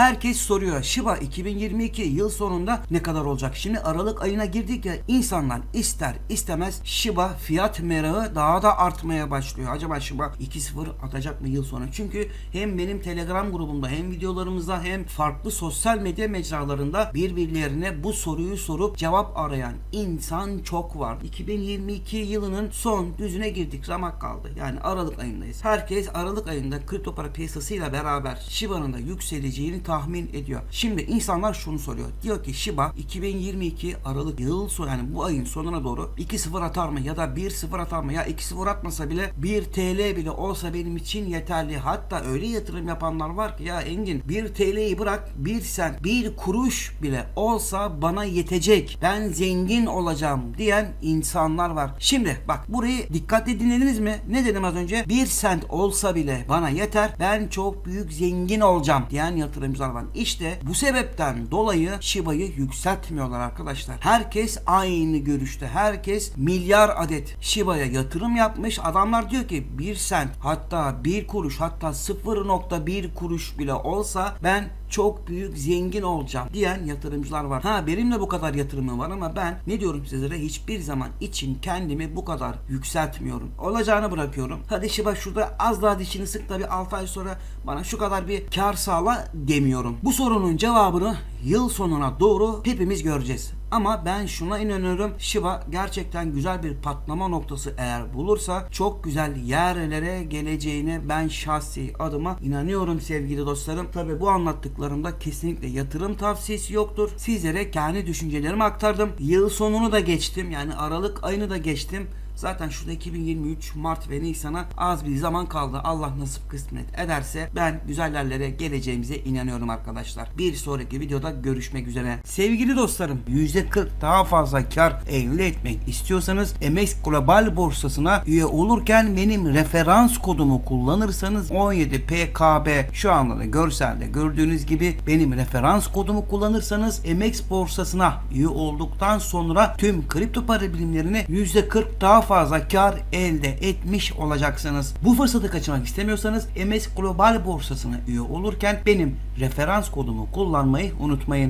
Herkes soruyor Shiba 2022 yıl sonunda ne kadar olacak? Şimdi Aralık ayına girdik ya insanlar ister istemez Shiba fiyat merakı daha da artmaya başlıyor. Acaba Shiba 2.0 atacak mı yıl sonu? Çünkü hem benim Telegram grubumda hem videolarımızda hem farklı sosyal medya mecralarında birbirlerine bu soruyu sorup cevap arayan insan çok var. 2022 yılının son düzüne girdik. Ramak kaldı. Yani Aralık ayındayız. Herkes Aralık ayında kripto para piyasasıyla beraber Shiba'nın da yükseleceğini tahmin ediyor. Şimdi insanlar şunu soruyor. Diyor ki Shiba 2022 Aralık yıl sonu yani bu ayın sonuna doğru 2-0 atar mı ya da 1-0 atar mı ya 2-0 atmasa bile 1 TL bile olsa benim için yeterli. Hatta öyle yatırım yapanlar var ki ya Engin 1 TL'yi bırak 1 sen 1 kuruş bile olsa bana yetecek. Ben zengin olacağım diyen insanlar var. Şimdi bak burayı dikkatli dinlediniz mi? Ne dedim az önce? 1 sent olsa bile bana yeter. Ben çok büyük zengin olacağım diyen yatırımcılar var. İşte bu sebepten dolayı Shiba'yı yükseltmiyorlar arkadaşlar. Herkes aynı görüşte. Herkes milyar adet Shiba'ya yatırım yapmış. Adamlar diyor ki 1 sent hatta 1 kuruş hatta 0.1 kuruş bile olsa ben çok büyük zengin olacağım diyen yatırımcılar var. Ha benim de bu kadar yatırımım var ama ben ne diyorum sizlere hiçbir zaman için kendimi bu kadar yükseltmiyorum. Olacağını bırakıyorum. Hadi Shiba şurada az daha dişini sık da bir 6 ay sonra bana şu kadar bir kar sağla demiyorum. Bu sorunun cevabını yıl sonuna doğru hepimiz göreceğiz. Ama ben şuna inanıyorum. Shiba gerçekten güzel bir patlama noktası eğer bulursa çok güzel yerlere geleceğine ben şahsi adıma inanıyorum sevgili dostlarım. Tabi bu anlattıklarımda kesinlikle yatırım tavsiyesi yoktur. Sizlere kendi düşüncelerimi aktardım. Yıl sonunu da geçtim. Yani Aralık ayını da geçtim. Zaten şurada 2023 Mart ve Nisan'a az bir zaman kaldı. Allah nasip kısmet ederse ben güzel yerlere geleceğimize inanıyorum arkadaşlar. Bir sonraki videoda görüşmek üzere. Sevgili dostlarım %40 daha fazla kar elde etmek istiyorsanız MX Global borsasına üye olurken benim referans kodumu kullanırsanız 17PKB şu anda da görselde gördüğünüz gibi benim referans kodumu kullanırsanız MX borsasına üye olduktan sonra tüm kripto para birimlerini %40 daha fazla kar elde etmiş olacaksınız. Bu fırsatı kaçırmak istemiyorsanız MS Global borsasına üye olurken benim referans kodumu kullanmayı unutmayın.